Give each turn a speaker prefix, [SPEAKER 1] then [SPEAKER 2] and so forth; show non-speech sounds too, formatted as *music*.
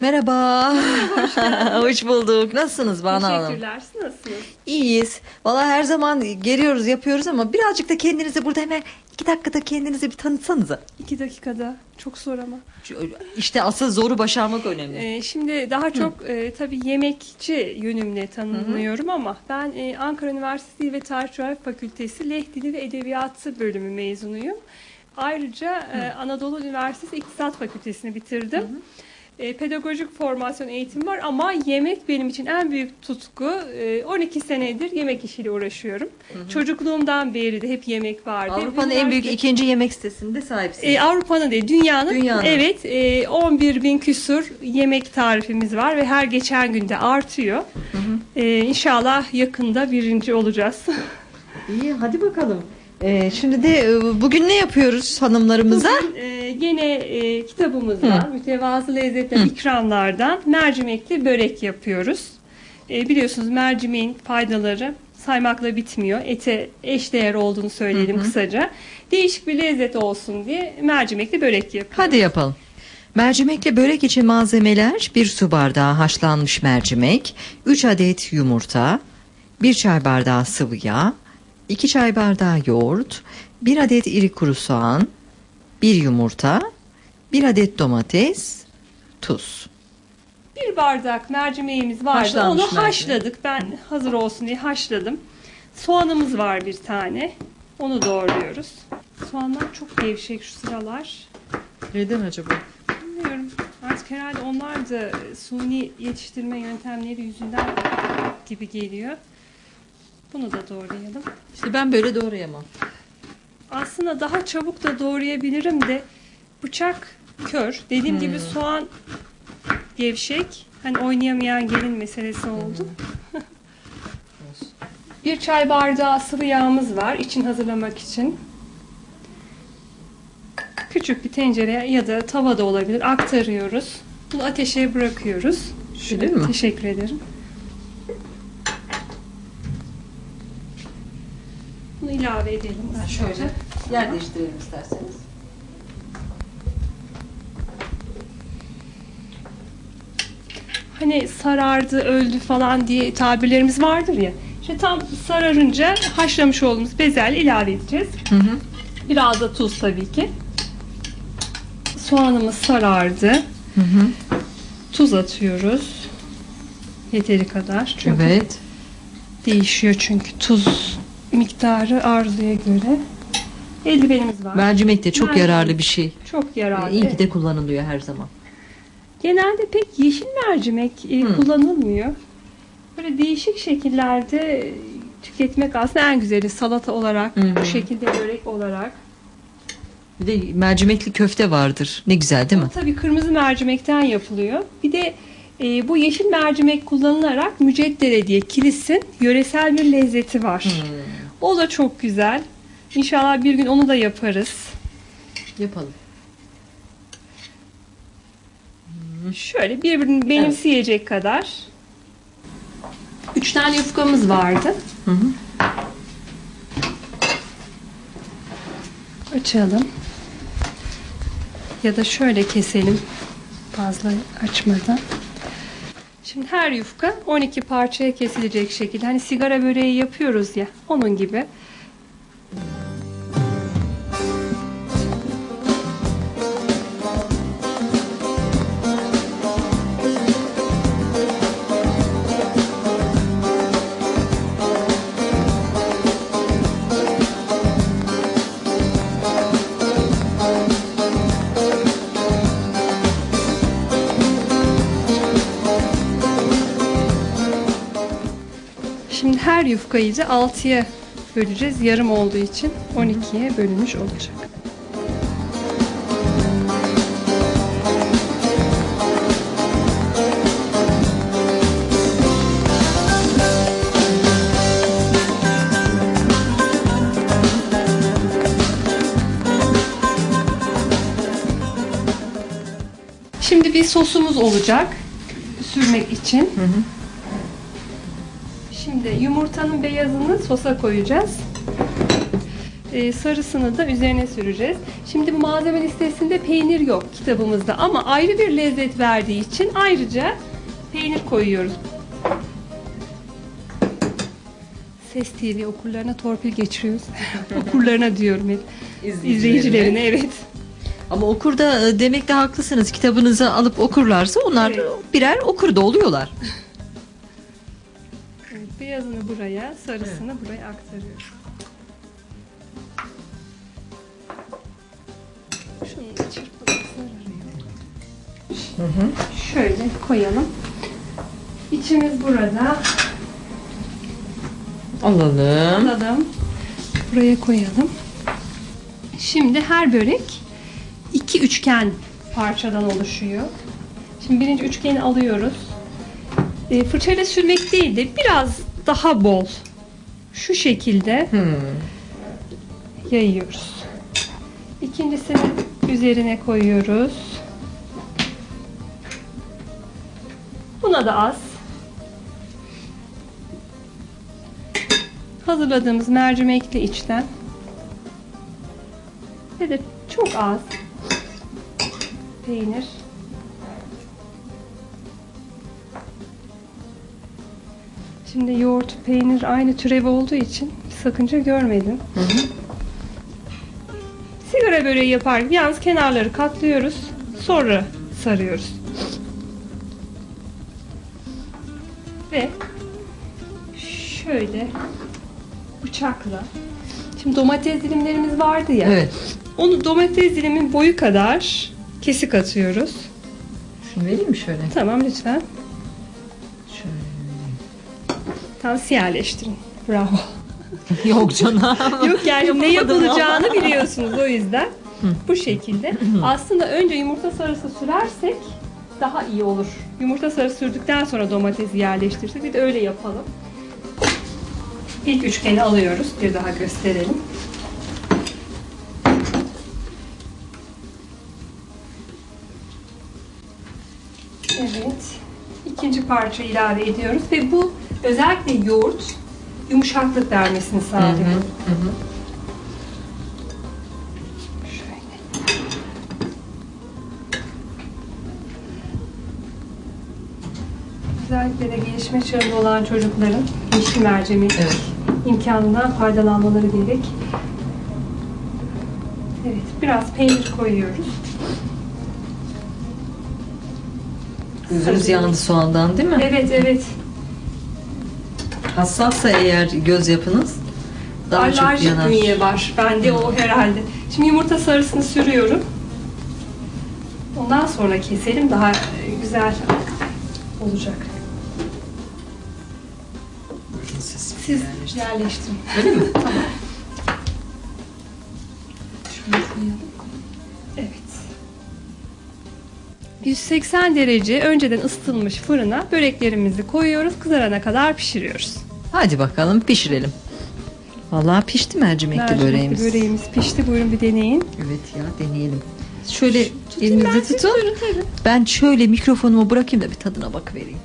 [SPEAKER 1] Merhaba. *laughs* Hoş bulduk. Nasılsınız Banu Hanım?
[SPEAKER 2] Teşekkürler. Siz nasılsınız?
[SPEAKER 1] İyiyiz. Valla her zaman geliyoruz yapıyoruz ama birazcık da kendinizi burada hemen iki dakikada kendinizi bir tanıtsanıza.
[SPEAKER 2] İki dakikada. Çok zor ama.
[SPEAKER 1] İşte asıl zoru başarmak önemli.
[SPEAKER 2] Ee, şimdi daha çok e, tabii yemekçi yönümle tanımlıyorum ama ben e, Ankara Üniversitesi ve Tarih Coğrafya Fakültesi Leh Dili ve Edebiyatı bölümü mezunuyum. Ayrıca e, Anadolu Üniversitesi İktisat Fakültesini bitirdim. E, pedagojik formasyon eğitim var ama yemek benim için en büyük tutku. E, 12 senedir yemek işiyle uğraşıyorum. Çocukluğumdan beri de hep yemek vardı.
[SPEAKER 1] Avrupa'nın en büyük ikinci yemek sitesinde sahipsiniz.
[SPEAKER 2] E, Avrupa'nın değil, dünyanın.
[SPEAKER 1] Dünyanın.
[SPEAKER 2] Evet, e, 11 bin küsur yemek tarifimiz var ve her geçen günde artıyor. E, inşallah yakında birinci olacağız.
[SPEAKER 1] İyi hadi bakalım. Ee, şimdi de e, bugün ne yapıyoruz hanımlarımıza?
[SPEAKER 2] Bugün e, gene e, kitabımızdan, mütevazı lezzetler ikramlardan mercimekli börek yapıyoruz. E, biliyorsunuz mercimeğin faydaları saymakla bitmiyor. Ete eşdeğer olduğunu söyleyelim kısaca. Değişik bir lezzet olsun diye mercimekli börek yapıyoruz.
[SPEAKER 1] Hadi yapalım. Mercimekle börek için malzemeler 1 su bardağı haşlanmış mercimek, 3 adet yumurta, 1 çay bardağı sıvı yağ, 2 çay bardağı yoğurt, 1 adet iri kuru soğan, 1 yumurta, 1 adet domates, tuz.
[SPEAKER 2] Bir bardak mercimeğimiz vardı.
[SPEAKER 1] Haşlanmış
[SPEAKER 2] Onu
[SPEAKER 1] mercimek.
[SPEAKER 2] haşladık. Ben hazır olsun diye haşladım. Soğanımız var bir tane. Onu doğruyoruz. Soğanlar çok gevşek şu sıralar.
[SPEAKER 1] Neden acaba?
[SPEAKER 2] Bilmiyorum. Artık herhalde onlar da suni yetiştirme yöntemleri yüzünden gibi geliyor. Bunu da doğrayalım.
[SPEAKER 1] İşte ben böyle doğrayamam.
[SPEAKER 2] Aslında daha çabuk da doğrayabilirim de bıçak kör. Dediğim gibi soğan gevşek. Hani oynayamayan gelin meselesi oldu. *laughs* Bir çay bardağı sıvı yağımız var için hazırlamak için. Küçük bir tencereye ya da tava da olabilir aktarıyoruz. Bunu ateşe bırakıyoruz.
[SPEAKER 1] Değil mi?
[SPEAKER 2] Teşekkür ederim. İlave edelim. Ben şöyle.
[SPEAKER 1] yer değiştirelim isterseniz.
[SPEAKER 2] Hani sarardı, öldü falan diye tabirlerimiz vardır ya. İşte tam sararınca haşlamış olduğumuz bezelye ilave edeceğiz.
[SPEAKER 1] Hı hı.
[SPEAKER 2] Biraz da tuz tabii ki. Soğanımız sarardı.
[SPEAKER 1] Hı hı.
[SPEAKER 2] Tuz atıyoruz. Yeteri kadar. Çünkü
[SPEAKER 1] Evet.
[SPEAKER 2] değişiyor çünkü tuz miktarı arzuya göre. Eldivenimiz var.
[SPEAKER 1] Mercimek de çok
[SPEAKER 2] Mercimek.
[SPEAKER 1] yararlı bir şey.
[SPEAKER 2] Çok yararlı.
[SPEAKER 1] İyi ki de kullanılıyor her zaman.
[SPEAKER 2] Genelde pek yeşil mercimek e,
[SPEAKER 1] Hı.
[SPEAKER 2] kullanılmıyor. Böyle değişik şekillerde tüketmek aslında en güzeli. Salata olarak,
[SPEAKER 1] Hı
[SPEAKER 2] bu şekilde börek olarak.
[SPEAKER 1] Bir de mercimekli köfte vardır. Ne güzel değil mi?
[SPEAKER 2] Tabii kırmızı mercimekten yapılıyor. Bir de e, bu yeşil mercimek kullanılarak müceddere diye kilisin yöresel bir lezzeti var.
[SPEAKER 1] Hmm.
[SPEAKER 2] O da çok güzel. İnşallah bir gün onu da yaparız.
[SPEAKER 1] Yapalım.
[SPEAKER 2] Şöyle birbirini benimseyecek kadar. Üç tane yufkamız vardı.
[SPEAKER 1] Hı hı.
[SPEAKER 2] Açalım. Ya da şöyle keselim. Fazla açmadan. Şimdi her yufka 12 parçaya kesilecek şekilde. Hani sigara böreği yapıyoruz ya. Onun gibi. Her yufkayı da 6'ya böleceğiz. Yarım olduğu için 12'ye bölünmüş olacak. Şimdi bir sosumuz olacak sürmek için.
[SPEAKER 1] Hı hı.
[SPEAKER 2] Şimdi yumurtanın beyazını sosa koyacağız. e, sarısını da üzerine süreceğiz. Şimdi bu malzeme listesinde peynir yok kitabımızda ama ayrı bir lezzet verdiği için ayrıca peynir koyuyoruz. Ses TV okurlarına torpil geçiriyoruz. *laughs* okurlarına diyorum hep. İzleyicilerine evet.
[SPEAKER 1] Ama okur da e, demekte haklısınız. Kitabınızı alıp okurlarsa onlar
[SPEAKER 2] Evet.
[SPEAKER 1] birer okur da oluyorlar.
[SPEAKER 2] Evet, Beyazını buraya, sarısını buraya aktarıyoruz. Şunu da çırpalım sararıyor. Şöyle koyalım. İçimiz burada.
[SPEAKER 1] Alalım.
[SPEAKER 2] Alalım. Buraya koyalım. Şimdi her börek iki üçgen parçadan oluşuyor. Şimdi birinci üçgeni alıyoruz. E, fırçayla sürmek değil de biraz daha bol şu şekilde
[SPEAKER 1] Hmm.
[SPEAKER 2] yayıyoruz. İkincisini üzerine koyuyoruz. Buna da az. Hazırladığımız mercimekli içten ve de çok az peynir. Şimdi yoğurt, peynir aynı türev olduğu için bir sakınca görmedim. Sigara böreği yapar gibi yalnız kenarları katlıyoruz. Sonra sarıyoruz. Ve şöyle bıçakla Şimdi domates dilimlerimiz vardı ya.
[SPEAKER 1] Evet.
[SPEAKER 2] Onu domates dilimin boyu kadar kesik atıyoruz.
[SPEAKER 1] Şunu vereyim mi şöyle?
[SPEAKER 2] Tamam lütfen. Tam siyerleştirin. Bravo. *laughs*
[SPEAKER 1] Yok canım.
[SPEAKER 2] Yok yani ne yapılacağını biliyorsunuz o yüzden. Bu şekilde. Aslında önce yumurta sarısı sürersek daha iyi olur. Yumurta sarısı sürdükten sonra domatesi yerleştirirsek bir de öyle yapalım. İlk üçgeni alıyoruz. Bir daha gösterelim. Evet. İkinci parça ilave ediyoruz ve bu özellikle yoğurt yumuşaklık vermesini sağlıyor. Şöyle. Özellikle de gelişme çağında olan çocukların yeşil mercimek
[SPEAKER 1] Evet.
[SPEAKER 2] imkanından faydalanmaları gerek. Evet, biraz peynir koyuyoruz.
[SPEAKER 1] Gözünüz yandı soğandan değil mi?
[SPEAKER 2] Evet, evet.
[SPEAKER 1] Hassassa eğer göz yapınız daha çok
[SPEAKER 2] Alerjik
[SPEAKER 1] yanar.
[SPEAKER 2] bünye var. Bende o herhalde. Şimdi yumurta sarısını sürüyorum. Ondan sonra keselim. Daha güzel olacak.
[SPEAKER 1] Siz-
[SPEAKER 2] Siz yerleştirin.
[SPEAKER 1] Öyle mi?
[SPEAKER 2] Şöyle koyalım. 180 derece önceden ısıtılmış fırına böreklerimizi koyuyoruz. Kızarana kadar pişiriyoruz.
[SPEAKER 1] Hadi bakalım pişirelim. Vallahi pişti mercimekli,
[SPEAKER 2] Mercimekli
[SPEAKER 1] böreğimiz.
[SPEAKER 2] böreğimiz pişti. Buyurun bir deneyin.
[SPEAKER 1] Evet ya deneyelim. Şöyle
[SPEAKER 2] ben
[SPEAKER 1] elinizi tutun.
[SPEAKER 2] tabii.
[SPEAKER 1] Ben şöyle mikrofonumu bırakayım da bir tadına bakıvereyim.